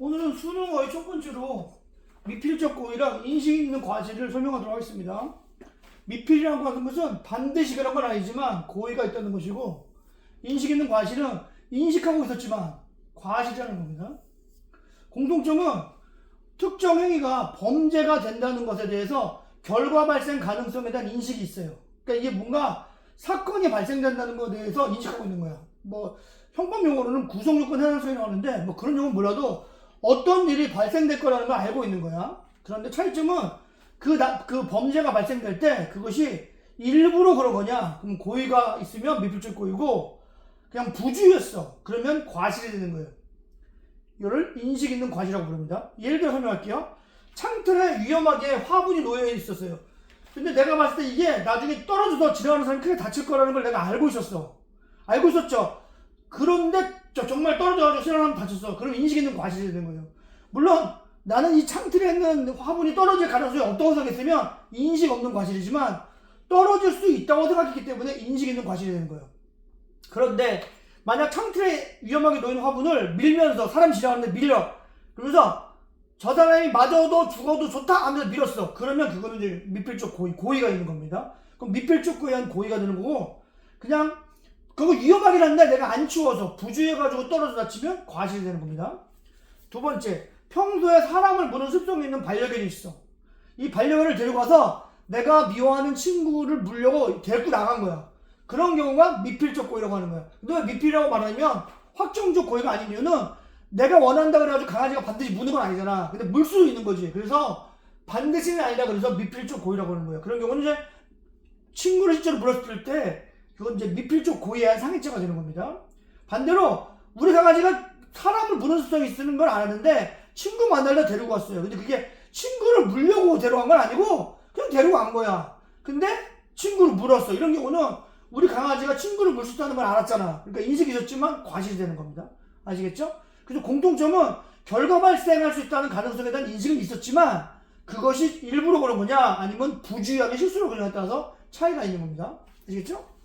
오늘은 수능어의 첫 번째로 미필적 고의랑 인식 있는 과실을 설명하도록 하겠습니다. 미필이라고 하는 것은 그런 건 아니지만 고의가 있다는 것이고 인식 있는 과실은 인식하고 있었지만 과실이라는 겁니다. 공통점은 특정 행위가 범죄가 된다는 것에 대해서 결과 발생 가능성에 대한 인식이 있어요. 그러니까 이게 뭔가 사건이 발생된다는 것에 대해서 인식하고 있는 거야. 뭐 형법 용어로는 구속요건 해당성이라고 하는데 뭐 그런 용어 몰라도 어떤 일이 발생될 거라는 걸 알고 있는 거야. 그런데 차이점은 그, 나, 그 범죄가 발생될 때 그것이 일부러 그런 거냐? 그럼 고의가 있으면 미필적 고의고 그냥 부주의였어. 그러면 과실이 되는 거예요. 이를 인식 있는 과실이라고 부릅니다. 예를 들어 설명할게요. 창틀에 위험하게 화분이 놓여 있었어요. 근데 내가 봤을 때 이게 나중에 떨어져서 지나가는 사람이 크게 다칠 거라는 걸 내가 알고 있었어. 알고 있었죠. 그런데 저 정말 떨어져가지고 지나가면 다쳤어. 그럼 인식 있는 과실이 되는 거예요. 물론 나는 이 창틀에 있는 화분이 떨어질 가능성이 없다고 생각했으면 인식 없는 과실이지만 떨어질 수 있다고 생각했기 때문에 인식 있는 과실이 되는 거예요. 그런데 만약 창틀에 위험하게 놓인 화분을 밀면서 사람 지나가는데 밀려. 그러면서 저 사람이 맞아도 죽어도 좋다 하면서 밀었어. 그러면 그거는 이제 미필적 고의, 고의가 있는 겁니다. 그럼 미필적 고의한 고의가 되는 거고 그냥 그거 위험하긴 한데 내가 안 추워서 부주의해가지고 떨어져 다치면 과실이 되는 겁니다. 두 번째, 평소에 사람을 무는 습성이 있는 반려견이 있어. 이 반려견을 데리고 가서 내가 미워하는 친구를 물려고 데리고 나간 거야. 그런 경우가 미필적 고의라고 하는 거야. 근데 왜 미필이라고 말하면 확정적 고의가 아닌 이유는 내가 원한다 그래가지고 강아지가 반드시 무는 건 아니잖아. 근데 물 수도 있는 거지. 그래서 반드시는 아니다 그래서 미필적 고의라고 하는 거야. 그런 경우는 이제 친구를 실제로 물었을 때 그건 이제 미필적 고의한 상해죄가 되는 겁니다. 반대로 우리 강아지가 사람을 무는 습성이 있는 걸 알았는데 친구 만나려 데리고 왔어요. 근데 그게 친구를 물려고 데려간 건 아니고 그냥 데리고 간 거야. 근데 친구를 물었어. 이런 경우는 우리 강아지가 친구를 물 수 있다는 걸 알았잖아. 그러니까 인식이 있었지만 과실이 되는 겁니다. 아시겠죠? 그래서 공통점은 결과 발생할 수 있다는 가능성에 대한 인식은 있었지만 그것이 일부러 그런 거냐 아니면 부주의하게 실수로 그런 거냐에 따라서 차이가 있는 겁니다. 아시겠죠?